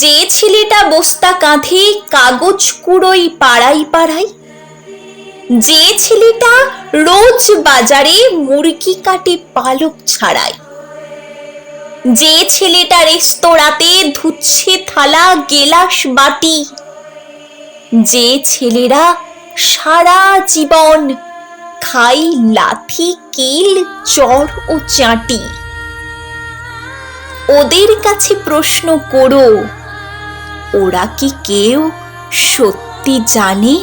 যে ছেলেটা বস্তা কাঁধে কাগজ কুড়োই পাড়াই পাড়াই, যে ছেলেটা রোজ বাজারে মুরগি কাটে পালক ছাড়ায় যে ছেলেটা রেস্তোরাঁতে ধুচ্ছে থালা গেলাস বাটি, যে ছেলেরা সারা জীবন খাই লাথি, কিল, চর ও চাটি। ওদের কাছে প্রশ্ন করো। ওরা কি কেউ সত্যি জানে?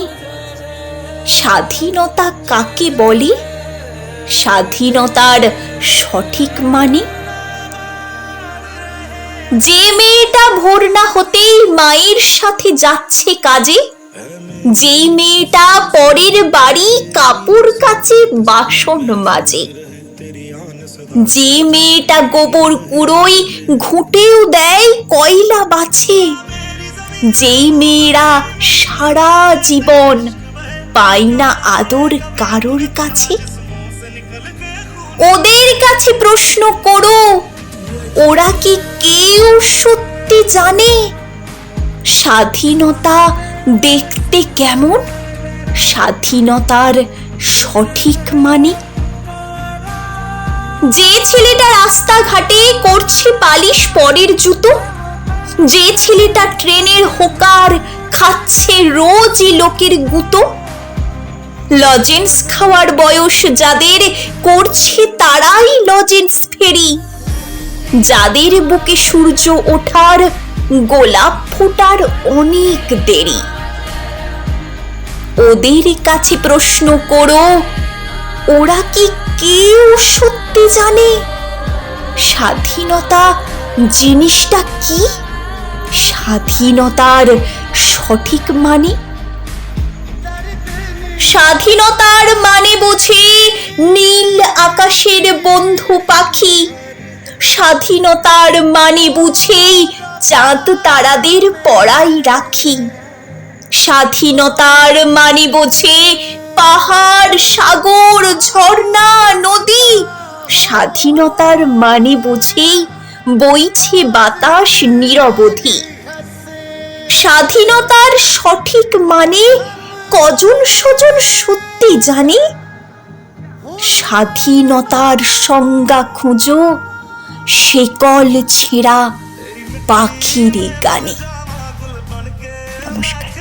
স্বাধীনতা কাকে বলে? স্বাধীনতার সঠিক মানে? যে মেয়েটা ভোর না হতেই মায়ের সাথে যাচ্ছে কাজে, যেই মেয়েটা পরের বাড়ি কাপড় কাচে বাসন মাজে। যে মেয়েটা গোবর কুড়োই ঘুঁটেও দেয় কয়লা বাছে। যেই মেয়েরা সারা জীবন পায় না আদর কারোর কাছে, ওদের কাছে প্রশ্ন করো, ওরা কি কেউ সত্যি জানে? স্বাধীনতা দেখতে কেমন? স্বাধীনতার সঠিক মানে যে ছেলেটা রাস্তাঘাটে করছে পালিশ পরের জুতো, যে ছেলেটা ট্রেনের হোকার খাচ্ছে রোজই লোকের গুতো, লজেন্স খাওয়ার বয়স যাদের করছে তারাই লজেন্স ফেরি। যাদের বুকে সূর্য ওঠার গোলাপ ফোটার অনেক দেরি। ওদের কাছে প্রশ্ন করো, ওরা কি কেউ সত্যি জানে স্বাধীনতা জিনিসটা কি? স্বাধীনতার সঠিক মানে? স্বাধীনতার মানে বুঝি নীল আকাশের বন্ধু পাখি। স্বাধীনতার মানে বুঝেই চাঁদ তারাদের পড়াই রাখি। স্বাধীনতার মানে বোঝে পাহাড়, সাগর, ঝর্ণা, নদী। স্বাধীনতার মানে বুঝেই বইছে বাতাস নিরবধি। স্বাধীনতার সঠিক মানে কজন সজন সত্যি জানে? স্বাধীনতার সংজ্ঞা খুঁজো সেকল ছেঁড়া পাখির গানে। নমস্কার।